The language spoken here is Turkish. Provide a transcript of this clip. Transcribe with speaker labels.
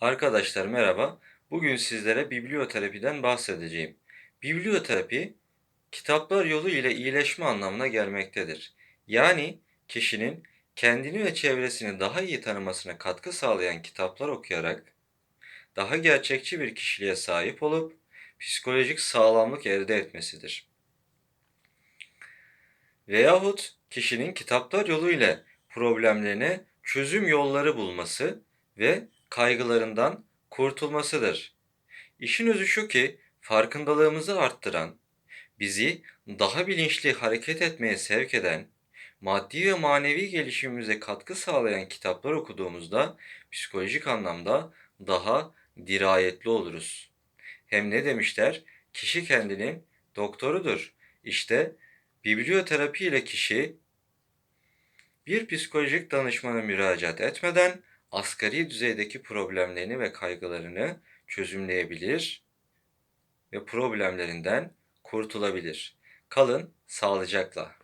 Speaker 1: Arkadaşlar merhaba. Bugün sizlere biblioterapiden bahsedeceğim. Biblioterapi, kitaplar yolu ile iyileşme anlamına gelmektedir. Yani kişinin kendini ve çevresini daha iyi tanımasına katkı sağlayan kitaplar okuyarak daha gerçekçi bir kişiliğe sahip olup psikolojik sağlamlık elde etmesidir. Veyahut kişinin kitaplar yolu ile problemlerine çözüm yolları bulması ve kaygılarından kurtulmasıdır. İşin özü şu ki farkındalığımızı arttıran, bizi daha bilinçli hareket etmeye sevk eden, maddi ve manevi gelişimimize katkı sağlayan kitaplar okuduğumuzda psikolojik anlamda daha dirayetli oluruz. Hem ne demişler? Kişi kendinin doktorudur. İşte biblioterapi ile kişi bir psikolojik danışmana müracaat etmeden asgari düzeydeki problemlerini ve kaygılarını çözümleyebilir ve problemlerinden kurtulabilir. Kalın sağlıcakla.